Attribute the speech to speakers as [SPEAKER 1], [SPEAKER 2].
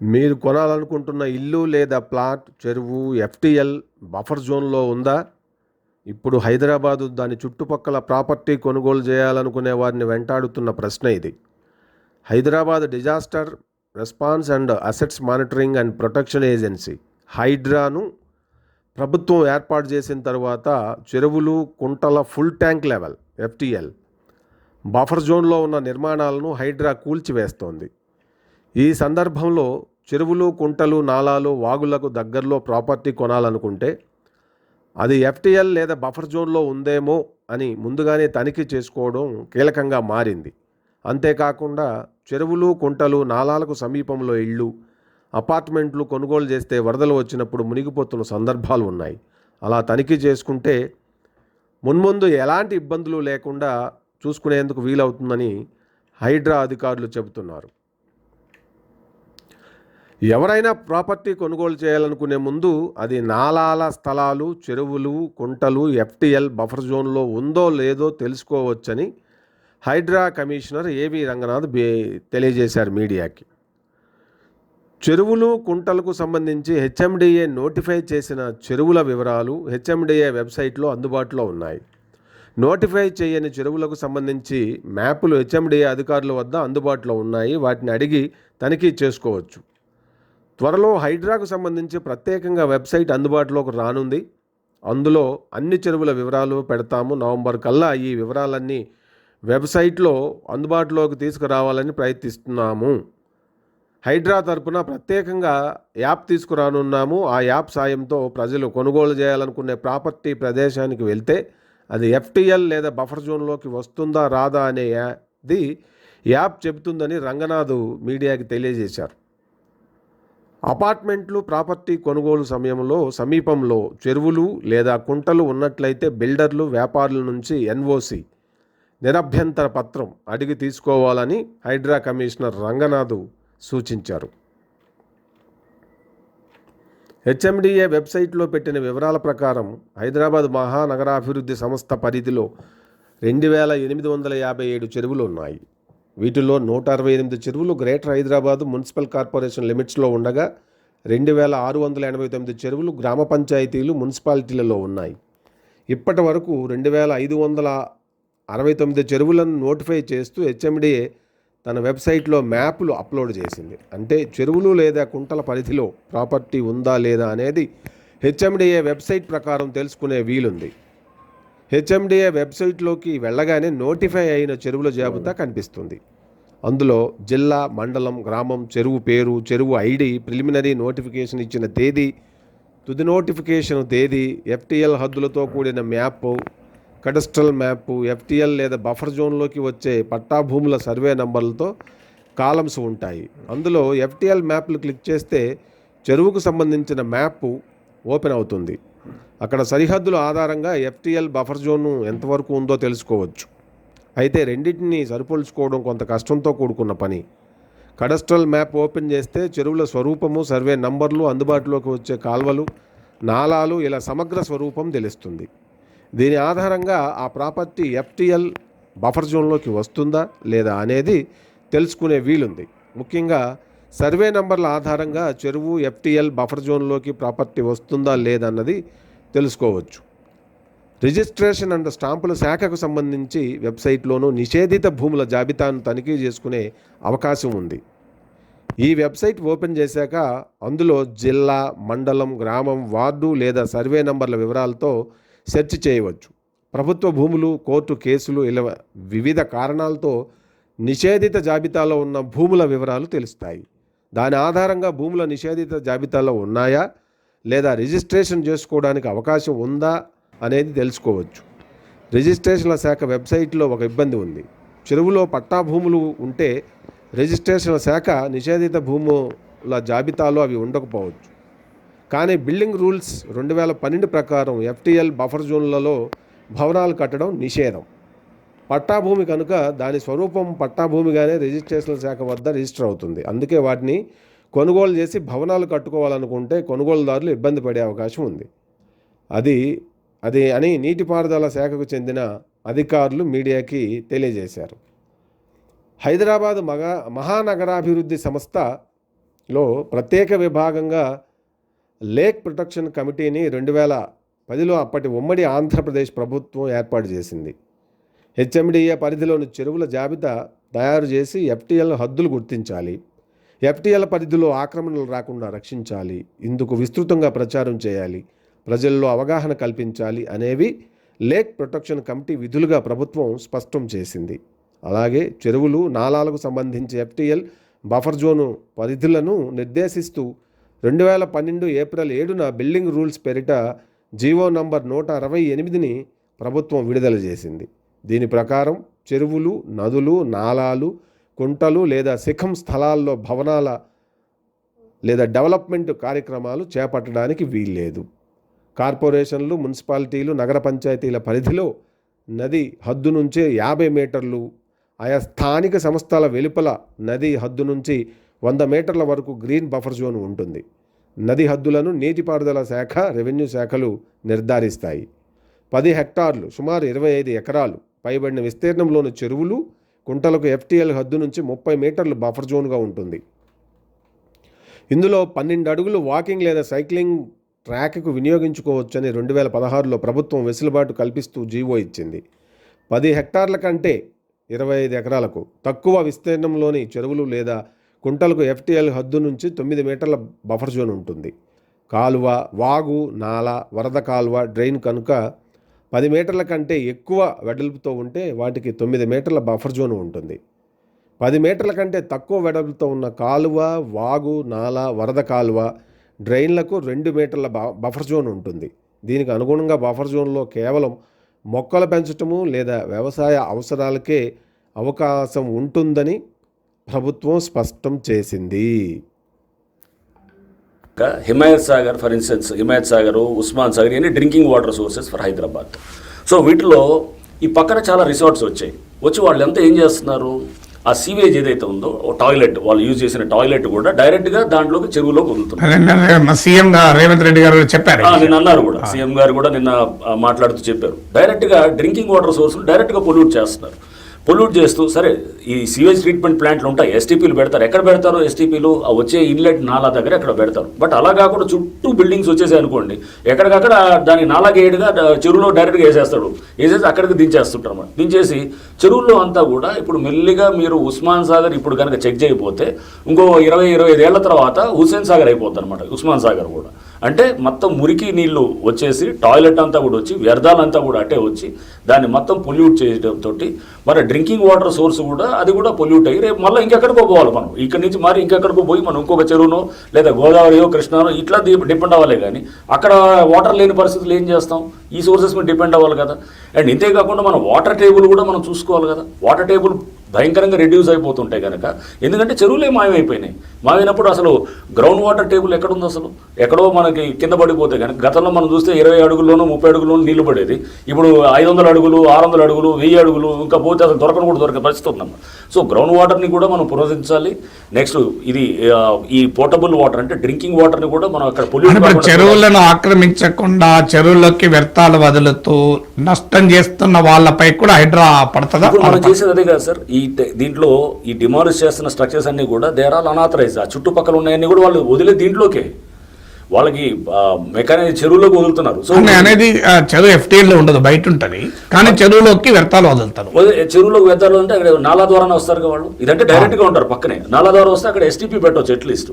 [SPEAKER 1] మీరు కొనాలనుకుంటున్న ఇల్లు లేదా ప్లాట్ చెరువు ఎఫ్టిఎల్ బఫర్ జోన్లో ఉందా? ఇప్పుడు హైదరాబాదు దాని చుట్టుపక్కల ప్రాపర్టీ కొనుగోలు చేయాలనుకునే వారిని వెంటాడుతున్న ప్రశ్న ఇది. Hyderabad disaster response and assets monitoring and protection agency హైడ్రాను ప్రభుత్వం ఏర్పాటు చేసిన తర్వాత చెరువులు కుంటల full tank level FTL buffer జోన్లో ఉన్న నిర్మాణాలను హైడ్రా కూల్చివేస్తోంది. ఈ సందర్భంలో చెరువులు కుంటలు నాలాలు వాగులకు దగ్గరలో ప్రాపర్టీ కొనాలనుకుంటే అది ఎఫ్టీఎల్ లేదా బఫర్ జోన్లో ఉందేమో అని ముందుగానే తనిఖీ చేసుకోవడం కీలకంగా మారింది. అంతేకాకుండా చెరువులు కుంటలు నాలాలకు సమీపంలో ఇళ్ళు అపార్ట్మెంట్లు కొనుగోలు చేస్తే వరదలు వచ్చినప్పుడు మునిగిపోతున్న సందర్భాలు ఉన్నాయి. అలా తనిఖీ చేసుకుంటే మున్ముందు ఎలాంటి ఇబ్బందులు లేకుండా చూసుకునేందుకు వీలవుతుందని హైడ్రా అధికారులు చెబుతున్నారు. ఎవరైనా ప్రాపర్టీ కొనుగోలు చేయాలనుకునే ముందు అది నాలాల స్థలాలు చెరువులు కుంటలు ఎఫ్టీఎల్ బఫర్ జోన్లో ఉందో లేదో తెలుసుకోవచ్చని హైడ్రా కమిషనర్ ఏవి రంగనాథ్ బే తెలియజేశారు మీడియాకి. చెరువులు కుంటలకు సంబంధించి హెచ్ఎండిఏ నోటిఫై చేసిన చెరువుల వివరాలు హెచ్ఎండిఏ వెబ్సైట్లో అందుబాటులో ఉన్నాయి. నోటిఫై చేయని చెరువులకు సంబంధించి మ్యాపులు హెచ్ఎండిఏ అధికారుల వద్ద అందుబాటులో ఉన్నాయి. వాటిని అడిగి తనిఖీ చేసుకోవచ్చు. త్వరలో హైడ్రాకు సంబంధించి ప్రత్యేకంగా వెబ్సైట్ అందుబాటులోకి రానుంది. అందులో అన్ని చెరువుల వివరాలు పెడతాము. నవంబర్ కల్లా ఈ వివరాలన్నీ వెబ్సైట్లో అందుబాటులోకి తీసుకురావాలని ప్రయత్నిస్తున్నాము. హైడ్రా తరపున ప్రత్యేకంగా యాప్ తీసుకురానున్నాము. ఆ యాప్ సాయంతో ప్రజలు కొనుగోలు చేయాలనుకునే ప్రాపర్టీ ప్రదేశానికి వెళ్తే అది ఎఫ్టీఎల్ లేదా బఫర్ జోన్లోకి వస్తుందా రాదా అనేది యాప్ చెబుతుందని రంగనాథ్ మీడియాకి తెలియజేశారు. అపార్ట్మెంట్లు ప్రాపర్టీ కొనుగోలు సమయంలో సమీపంలో చెరువులు లేదా కుంటలు ఉన్నట్లయితే బిల్డర్లు వ్యాపారుల నుంచి ఎన్ఓసి నిరభ్యంతర పత్రం అడిగి తీసుకోవాలని హైడ్రా కమిషనర్ రంగనాథ్ సూచించారు. హెచ్ఎండిఏ వెబ్సైట్లో పెట్టిన వివరాల ప్రకారం హైదరాబాద్ మహానగరాభివృద్ధి సంస్థ పరిధిలో రెండు వేల ఎనిమిది వందల యాభై ఏడు చెరువులు ఉన్నాయి. వీటిలో నూట అరవై ఎనిమిది చెరువులు గ్రేటర్ హైదరాబాద్ మున్సిపల్ కార్పొరేషన్ లిమిట్స్లో ఉండగా రెండు వేల ఆరు వందల ఎనభై తొమ్మిది చెరువులు గ్రామ పంచాయతీలు మున్సిపాలిటీలలో ఉన్నాయి. ఇప్పటి వరకు రెండు వేల ఐదు వందల అరవై తొమ్మిది చెరువులను నోటిఫై చేస్తూ హెచ్ఎండిఏ తన వెబ్సైట్లో మ్యాప్లు అప్లోడ్ చేసింది. అంటే చెరువులు లేదా కుంటల పరిధిలో ప్రాపర్టీ ఉందా లేదా అనేది హెచ్ఎండిఏ వెబ్సైట్ ప్రకారం తెలుసుకునే వీలుంది. హెచ్ఎండిఏ వెబ్సైట్లోకి వెళ్ళగానే నోటిఫై అయిన చెరువుల జాబితా కనిపిస్తుంది. అందులో జిల్లా మండలం గ్రామం చెరువు పేరు చెరువు ఐడి ప్రిలిమినరీ నోటిఫికేషన్ ఇచ్చిన తేదీ తుది నోటిఫికేషన్ తేదీ ఎఫ్టిఎల్ హద్దులతో కూడిన మ్యాప్ కడస్ట్రల్ మ్యాప్ ఎఫ్టిఎల్ లేదా బఫర్ జోన్లోకి వచ్చే పట్టా భూముల సర్వే నంబర్లతో కాలమ్స్ ఉంటాయి. అందులో ఎఫ్టిఎల్ మ్యాప్లు క్లిక్ చేస్తే చెరువుకు సంబంధించిన మ్యాప్ ఓపెన్ అవుతుంది. అక్కడ సరిహద్దుల ఆధారంగా ఎఫ్టీఎల్ బఫర్ జోన్ ఎంతవరకు ఉందో తెలుసుకోవచ్చు. అయితే రెండింటిని సరిపోల్చుకోవడం కొంత కష్టంతో కూడుకున్న పని. కడస్ట్రల్ మ్యాప్ ఓపెన్ చేస్తే చెరువుల స్వరూపము సర్వే నంబర్లు అందుబాటులోకి వచ్చే కాల్వలు నాలాలు ఇలా సమగ్ర స్వరూపం తెలుస్తుంది. దీని ఆధారంగా ఆ ప్రాపర్టీ ఎఫ్టీఎల్ బఫర్ జోన్లోకి వస్తుందా లేదా అనేది తెలుసుకునే వీలుంది. ముఖ్యంగా సర్వే నంబర్ల ఆధారంగా చెరువు ఎఫ్టీఎల్ బఫర్ జోన్లోకి ప్రాపర్టీ వస్తుందా లేదన్నది తెలుసుకోవచ్చు. రిజిస్ట్రేషన్ అండ్ స్టాంపుల శాఖకు సంబంధించి వెబ్సైట్లోనూ నిషేధిత భూముల జాబితాను తనిఖీ చేసుకునే అవకాశం ఉంది. ఈ వెబ్సైట్ ఓపెన్ చేశాక అందులో జిల్లా మండలం గ్రామం వార్డు లేదా సర్వే నంబర్ల వివరాలతో సెర్చ్ చేయవచ్చు. ప్రభుత్వ భూములు కోర్టు కేసులు ఇలా వివిధ కారణాలతో నిషేధిత జాబితాలో ఉన్న భూముల వివరాలు తెలుస్తాయి. దాని ఆధారంగా భూముల నిషేధిత జాబితాలో ఉన్నాయా? లేదా రిజిస్ట్రేషన్ చేసుకోవడానికి అవకాశం ఉందా అనేది తెలుసుకోవచ్చు. రిజిస్ట్రేషన్ల శాఖ వెబ్సైట్లో ఒక ఇబ్బంది ఉంది. చెరువులో పట్టా భూములు ఉంటే రిజిస్ట్రేషన్ల శాఖ నిషేధిత భూముల జాబితాలో అవి ఉండకపోవచ్చు. కానీ బిల్డింగ్ రూల్స్ రెండు వేల పన్నెండు ప్రకారం ఎఫ్టీఎల్ బఫర్ జోన్లలో భవనాలు కట్టడం నిషేధం. పట్టాభూమి కనుక దాని స్వరూపం పట్టాభూమిగానే రిజిస్ట్రేషన్ శాఖ వద్ద రిజిస్టర్ అవుతుంది. అందుకే వాటిని కొనుగోలు చేసి భవనాలు కట్టుకోవాలనుకుంటే కొనుగోలుదారులు ఇబ్బంది పడే అవకాశం ఉంది. అది అది అని నీటిపారుదల శాఖకు చెందిన అధికారులు మీడియాకి తెలియజేశారు. హైదరాబాద్ మగా మహానగరాభివృద్ధి సంస్థలో ప్రత్యేక విభాగంగా లేక్ ప్రొటెక్షన్ కమిటీని రెండు వేల పదిలో అప్పటి ఉమ్మడి ఆంధ్రప్రదేశ్ ప్రభుత్వం ఏర్పాటు చేసింది. హెచ్ఎండిఏ పరిధిలోని చెరువుల జాబితా తయారు చేసి ఎఫ్టీఎల్ హద్దులు గుర్తించాలి. ఎఫ్టీఎల్ పరిధిలో ఆక్రమణలు రాకుండా రక్షించాలి. ఇందుకు విస్తృతంగా ప్రచారం చేయాలి. ప్రజల్లో అవగాహన కల్పించాలి అనేవి లేక్ ప్రొటెక్షన్ కమిటీ విధులుగా ప్రభుత్వం స్పష్టం చేసింది. అలాగే చెరువులు నాలాలకు సంబంధించి ఎఫ్టీఎల్ బఫర్ జోను పరిధులను నిర్దేశిస్తూ రెండు వేల పన్నెండు ఏప్రిల్ ఏడున బిల్డింగ్ రూల్స్ పేరిట జీవో నంబర్ నూట అరవై ఎనిమిదిని ప్రభుత్వం విడుదల చేసింది. దీని ప్రకారం చెరువులు నదులు నాలాలు కుంటలు లేదా శిఖం స్థలాల్లో భవనాల లేదా డెవలప్మెంట్ కార్యక్రమాలు చేపట్టడానికి వీల్లేదు. కార్పొరేషన్లు మున్సిపాలిటీలు నగర పంచాయతీల పరిధిలో నది హద్దు నుంచే యాభై మీటర్లు ఆయా స్థానిక సంస్థల వెలుపల నది హద్దు నుంచి వంద మీటర్ల వరకు గ్రీన్ బఫర్ జోన్ ఉంటుంది. నది హద్దులను నీటిపారుదల శాఖ రెవెన్యూ శాఖలు నిర్ధారిస్తాయి. పది హెక్టార్లు సుమారు ఇరవై ఐదు ఎకరాలు పైబడిన విస్తీర్ణంలోని చెరువులు కుంటలకు ఎఫ్టీఎల్ హద్దు నుంచి ముప్పై మీటర్లు బఫర్ జోన్గా ఉంటుంది. ఇందులో పన్నెండు అడుగులు వాకింగ్ లేదా సైక్లింగ్ ట్రాక్కు వినియోగించుకోవచ్చని రెండు వేల పదహారులో ప్రభుత్వం వెసులుబాటు కల్పిస్తూ జీవో ఇచ్చింది. పది హెక్టార్ల కంటే ఇరవై ఐదు ఎకరాలకు తక్కువ విస్తీర్ణంలోని చెరువులు లేదా కుంటలకు ఎఫ్టీఎల్ హద్దు నుంచి తొమ్మిది మీటర్ల బఫర్ జోన్ ఉంటుంది. కాలువ వాగు నాల వరద కాలువ డ్రైన్ కనుక పది మీటర్ల కంటే ఎక్కువ వెడల్పుతో ఉంటే వాటికి తొమ్మిది మీటర్ల బఫర్ జోన్ ఉంటుంది. పది మీటర్ల కంటే తక్కువ వెడల్పుతో ఉన్న కాలువ వాగు నాల వరద కాలువ డ్రైన్లకు రెండు మీటర్ల బఫర్ జోన్ ఉంటుంది. దీనికి అనుగుణంగా బఫర్ జోన్లో కేవలం మొక్కలు పెంచటము లేదా వ్యవసాయ అవసరాలకే అవకాశం ఉంటుందని ప్రభుత్వం స్పష్టం చేసింది.
[SPEAKER 2] హిమాయత్ సాగర్ ఫర్ ఇన్స్టెన్స్ హిమాయత్ సాగర్ ఉస్మాన్ సాగర్ ఇవన్నీ drinking water sources for Hyderabad. So వీటిలో ఈ పక్కన చాలా రిసార్ట్స్ వచ్చాయి. వచ్చి వాళ్ళు ఎంత ఏం చేస్తున్నారు? ఆ సీవేజ్ ఏదైతే ఉందో టాయిలెట్ వాళ్ళు యూజ్ చేసిన టాయిలెట్ కూడా డైరెక్ట్గా దాంట్లోకి చెరువులోకి వదులుతున్నారు.
[SPEAKER 3] సీఎం గా రేవంత్ రెడ్డి గారు చెప్పారు.
[SPEAKER 2] నిన్న అన్నారు కూడా. సీఎం గారు కూడా నిన్న మాట్లాడుతూ చెప్పారు. డైరెక్ట్గా డ్రింకింగ్ వాటర్ సోర్స్ డైరెక్ట్గా పొల్యూట్ చేస్తున్నారు. పొల్యూట్ చేస్తూ సరే ఈ సీవేజ్ ట్రీట్మెంట్ ప్లాంట్లు ఉంటాయి ఎస్టీపీలు పెడతారు. ఎక్కడ పెడతారు ఎస్టీపీలు వచ్చే ఇన్లెట్ నాలా దగ్గర ఎక్కడ పెడతారు? బట్ అలా కాకుండా చుట్టూ బిల్డింగ్స్ వచ్చేసాయి అనుకోండి ఎక్కడికక్కడ దాని నాలా గేడుగా చెరువులో డైరెక్ట్గా వేసేస్తాడు. వేసేసి అక్కడికి దించేస్తుంటారు అన్నమాట దించేసి చెరువుల్లో అంతా కూడా ఇప్పుడు మెల్లిగా మీరు ఉస్మాన్ సాగర్ ఇప్పుడు కనుక చెక్ చేయకపోతే ఇంకో ఇరవై ఇరవై ఐదేళ్ళ తర్వాత హుస్సేన్ సాగర్ అయిపోతుంది అనమాట ఉస్మాన్ సాగర్ కూడా. అంటే మొత్తం మురికి నీళ్ళు వచ్చేసి టాయిలెట్ అంతా కూడా వచ్చి వ్యర్థాలంతా కూడా అట్టే వచ్చి దాన్ని మొత్తం పొల్యూట్ చేయడంతో మరి డ్రింకింగ్ వాటర్ సోర్స్ కూడా అది కూడా పొల్యూట్ అయ్యి రేపు మళ్ళీ ఇంకెక్కడికో పోవాలి మనం. ఇక్కడ నుంచి మరి ఇంకెక్కడికో పోయి మనం ఇంకొక చెరువునో లేదా గోదావరియో కృష్ణానో ఇట్లా డిపెండ్ అవ్వాలి కానీ అక్కడ వాటర్ లేని పరిస్థితులు ఏం చేస్తాం? ఈ సోర్సెస్ మీద డిపెండ్ అవ్వాలి కదా. అండ్ ఇంతే కాకుండా మనం వాటర్ టేబుల్ కూడా మనం చూసుకోవాలి కదా. వాటర్ టేబుల్ భయంకరంగా రెడ్యూస్ అయిపోతుంటాయి కనుక ఎందుకంటే చెరువులే మాయమైపోయినాయి. మాయమైనప్పుడు అసలు గ్రౌండ్ వాటర్ టేబుల్ ఎక్కడుంది అసలు? ఎక్కడో మనకి కింద పడిపోతే కనుక గతంలో మనం చూస్తే ఇరవై అడుగుల్లోనూ ముప్పై అడుగుల్లోనూ నీళ్ళు పడేది. ఇప్పుడు ఐదు వందల అడుగులు ఆరు వందల అడుగులు వెయ్యి అడుగులు ఇంకా పోతే అసలు దొరకను కూడా దొరికే పరిస్థితి ఉందన్నమాట సో గ్రౌండ్ వాటర్ని కూడా మనం పునరుద్ధరించాలి నెక్స్ట్ ఇది ఈ పోర్టబుల్ వాటర్ అంటే డ్రింకింగ్ వాటర్ని కూడా మనం అక్కడ పొల్యూట్
[SPEAKER 3] చెరువులను ఆక్రమించకుండా చెరువుల్లోకి వ్యర్థాలు వదులుతూ నష్టం చేస్తున్న వాళ్ళపై కూడా హైడ్రా పడుతుందా?
[SPEAKER 2] మనం చేసేది అదే కదా సార్. ఈ దీంట్లో ఈ డిమాలిష్ చేస్తున్న స్ట్రక్చర్స్ అన్ని కూడా దేర్ ఆల్ అనాథరైజ్ ఆ చుట్టుపక్కల ఉన్నాయన్నీ కూడా వాళ్ళు వదిలే దీంట్లోకే. వాళ్ళకి మెకానిక్ చెరువులోకి వదులుతున్నారు. సో
[SPEAKER 3] అని అనేది ఆ, చెరువు ఎఫ్టీఎల్లో ఉండదు బయట ఉంటది కానీ చెరువులోకి వ్యర్థాలు వదులుతారు.
[SPEAKER 2] వదిలే- చెరువులోకి వెళ్తారు అంటే అక్కడ నాలా ద్వారానే వస్తారు వాళ్ళు. ఇదంటే డైరెక్ట్గా ఉంటారు పక్కనే. నాలా ద్వారా వస్తే అక్కడ ఎస్టీపీ పెట్టవచ్చు అట్లీస్ట్